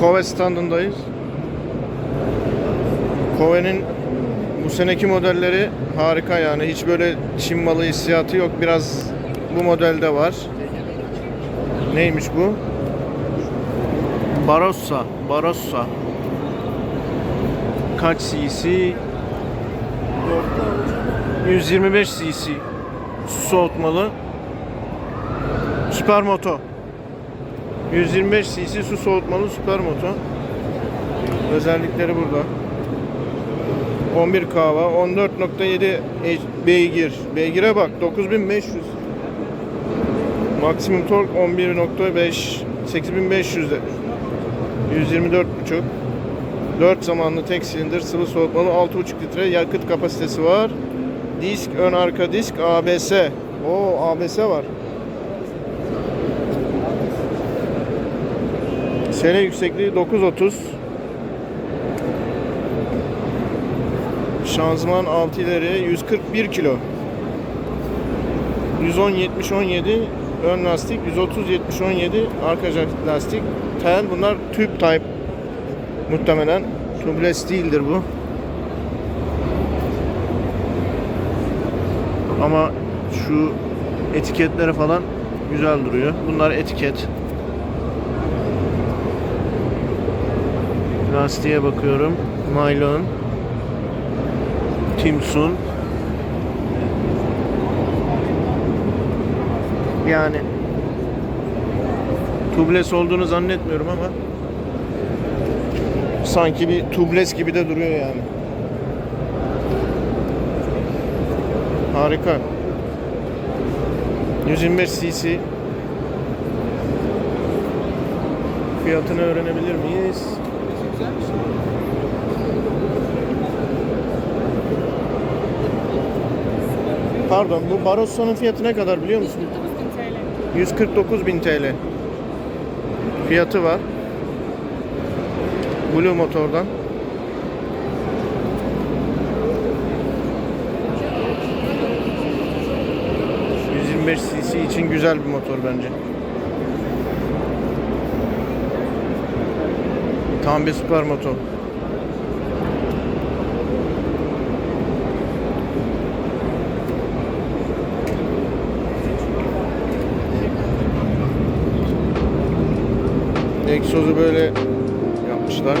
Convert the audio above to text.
Kove standındayız. Kove'nin bu seneki modelleri harika yani. Hiç böyle Çin malı hissiyatı yok. Biraz bu modelde var. Neymiş bu? Barossa. Barossa. Kaç cc? 125 cc. Su soğutmalı. Süper moto. 125 cc su soğutmalı süper moto. Özellikleri burada. 11 kahva, 14.7 beygir. Beygire bak 9500. Maksimum tork 11.5 8500 de. 124.5 4 zamanlı tek silindir sıvı soğutmalı 6.5 litre yakıt kapasitesi var. Disk ön arka disk ABS. O ABS var. Sene yüksekliği 9.30. Şanzıman 6 ileri 141 kilo. 110 70 17 ön lastik 130 70 17 arka lastik. Tel bunlar tüp type. Muhtemelen tubeless değildir bu. Ama şu etiketleri falan güzel duruyor. Bunlar etiket lastiğe bakıyorum naylon Timsun Yani tubeless olduğunu zannetmiyorum ama sanki bir tubeless gibi de duruyor yani. Harika. 125 cc. Fiyatını öğrenebilir miyiz? Pardon bu Barosso'nun fiyatı ne kadar biliyor musun? 149.000 TL. Fiyatı var. Blue motordan. ...125 cc için güzel bir motor bence. Tam bir süper motor. Egzozu böyle yapmışlar.